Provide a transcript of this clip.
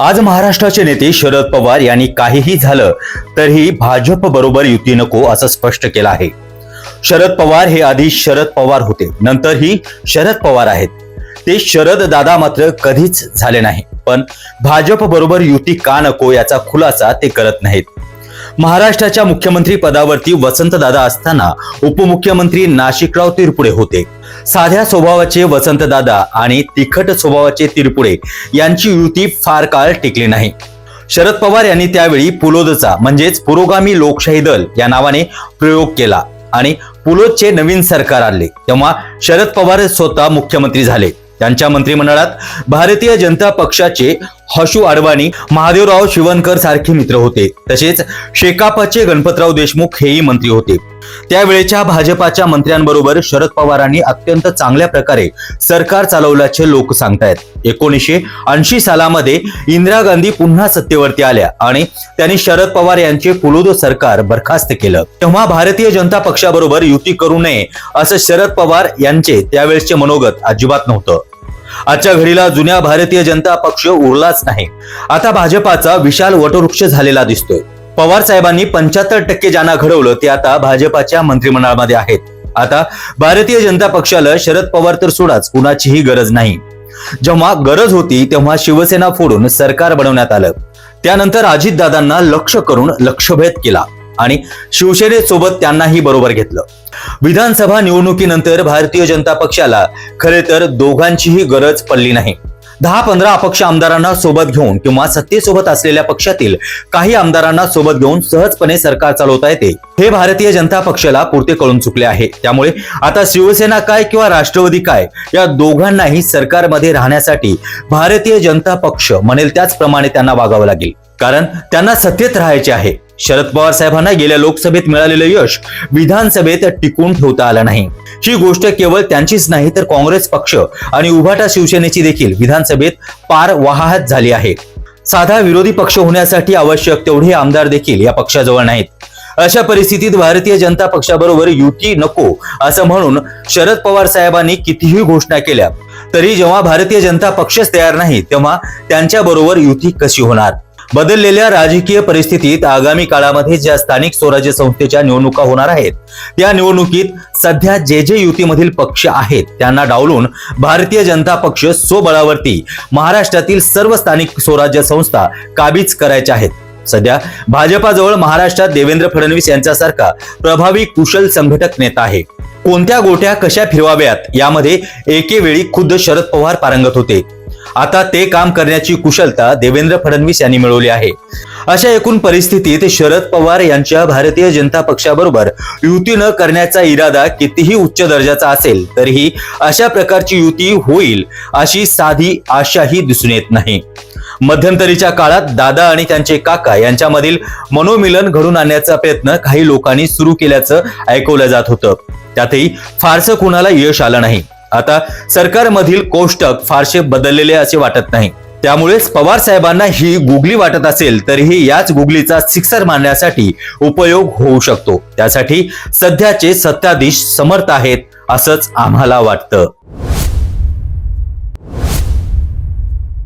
आज महाराष्ट्राचे नेते शरद पवार यांनी काहीही झालं तरीही भाजप बरोबर युती नको असं स्पष्ट केलं आहे. शरद पवार हे आधी शरद पवार होते नंतर ही शरद पवार आहेत. ते शरद दादा मात्र कधीच झाले नाही पण भाजप बरोबर युती का नको याचा खुलासा ते करत नाहीत. महाराष्ट्राच्या मुख्यमंत्री पदावरती वसंतदादा असताना उपमुख्यमंत्री नाशिकराव तिरपुडे होते. साध्या स्वभावाचे वसंतदादा आणि तिखट स्वभावाचे तिरपुडे यांची युती फार काळ टिकली नाही. शरद पवार यांनी त्यावेळी पुलोदचा म्हणजेच पुरोगामी लोकशाही दल या नावाने प्रयोग केला आणि पुलोदचे नवीन सरकार आणले. तेव्हा शरद पवार स्वतः मुख्यमंत्री झाले. त्यांच्या मंत्रिमंडळात भारतीय जनता पक्षाचे हशू अडवाणी महादेवराव शिवणकर सारखे मित्र होते. तसेच शेकापचे गणपतराव देशमुख हेही मंत्री होते. त्यावेळेच्या भाजपाच्या मंत्र्यांबरोबर शरद पवारांनी अत्यंत चांगल्या प्रकारे सरकार चालवल्याचे लोक सांगतायत. एकोणीसशे ऐंशी सालामध्ये इंदिरा गांधी पुन्हा सत्तेवरती आल्या आणि त्यांनी शरद पवार यांचे पुलोद सरकार बरखास्त केलं. तेव्हा भारतीय जनता पक्षाबरोबर युती करू नये असं शरद पवार यांचे त्यावेळेसचे मनोगत अजिबात नव्हतं. आजच्या घडीला जुन्या भारतीय जनता पक्ष उरलाच नाही. आता भाजपाचा विशाल वटवृक्ष झालेला दिसतोय. पवार साहेबांनी पंच्याहत्तर टक्के ज्यांना घडवलं ते आता भाजपाच्या मंत्रिमंडळामध्ये आहेत. आता भारतीय जनता पक्षाला शरद पवार तर सोडाच कुणाचीही गरज नाही. जेव्हा गरज होती तेव्हा शिवसेना फोडून सरकार बनवण्यात आलं. त्यानंतर अजितदादांना लक्ष करून लक्षभेद केला. आणि शिवसेनेसोबत त्यांनाही बरोबर घेतलं. विधानसभा निवडणुकीनंतर भारतीय जनता पक्षाला खरे तर दोघांचीही गरज पडली नाही. दहा पंधरा अपक्ष आमदारांना सोबत घेऊन किंवा सत्तेसोबत असलेल्या पक्षातील काही आमदारांना सोबत घेऊन सहजपणे सरकार चालवता येते हे भारतीय जनता पक्षाला पुरते कळून चुकले आहे. त्यामुळे आता शिवसेना काय किंवा राष्ट्रवादी काय या दोघांनाही सरकारमध्ये राहण्यासाठी भारतीय जनता पक्ष म्हणेल त्याचप्रमाणे त्यांना वागावं लागेल. कारण त्यांना सत्तेत राहायचे आहे. शरद पवार साहेबांना गेल्या लोकसभेत मिळालेलं यश विधानसभेत टिकून ठेवता आलं नाही. ही गोष्ट केवळ त्यांचीच नाही तर काँग्रेस पक्ष आणि उभाटा शिवसेनेची देखील विधानसभेत पार वाहत झाली आहे. साधा विरोधी पक्ष होण्यासाठी आवश्यक तेवढे आमदार देखील या पक्षाजवळ नाहीत. अशा परिस्थितीत भारतीय जनता पक्षाबरोबर युती नको असं म्हणून शरद पवार साहेबांनी कितीही घोषणा केल्या तरी जेव्हा भारतीय जनता पक्षच तयार नाही तेव्हा त्यांच्या बरोबर युती कशी होणार? बदललेल्या राजकीय परिस्थितीत आगामी काळामध्ये ज्या स्थानिक स्वराज्य संस्थेच्या निवडणुका होणार आहेत त्या निवडणुकीत सध्या जे जे युतीमधील पक्ष आहेत त्यांना डावलून भारतीय जनता पक्ष स्वबळावरती महाराष्ट्रातील सर्व स्थानिक स्वराज्य संस्था काबीज करायच्या आहेत. सध्या भाजपाजवळ महाराष्ट्रात देवेंद्र फडणवीस यांच्यासारखा प्रभावी कुशल संघटक नेता आहे. कोणत्या गोट्या कशा फिरवाव्यात यामध्ये एकेवेळी खुद्द शरद पवार पारंगत होते. आता ते काम करण्याची कुशलता देवेंद्र फडणवीस यांनी मिळवली आहे. अशा एकूण परिस्थितीत शरद पवार यांच्या भारतीय जनता पक्षाबरोबर युती न करण्याचा इरादा कितीही उच्च दर्जाचा असेल तरीही अशा प्रकारची युती होईल अशी साधी आशाही दिसून येत नाही. मध्यंतरीच्या काळात दादा आणि त्यांचे काका यांच्यामधील मनोमिलन घडून आणण्याचा प्रयत्न काही लोकांनी सुरू केल्याचं ऐकवलं जात होतं. त्यातही फारसं कुणाला यश आलं नाही. आता सरकारमधील कोष्टक फारसे बदललेले असे वाटत नाही. त्यामुळेच पवार साहेबांना ही गुगली वाटत असेल तरीही याच गुगलीचा सिक्सर मारण्यासाठी उपयोग होऊ शकतो. त्यासाठी सध्याचे सत्ताधीश समर्थ आहेत असंच आम्हाला वाटतं.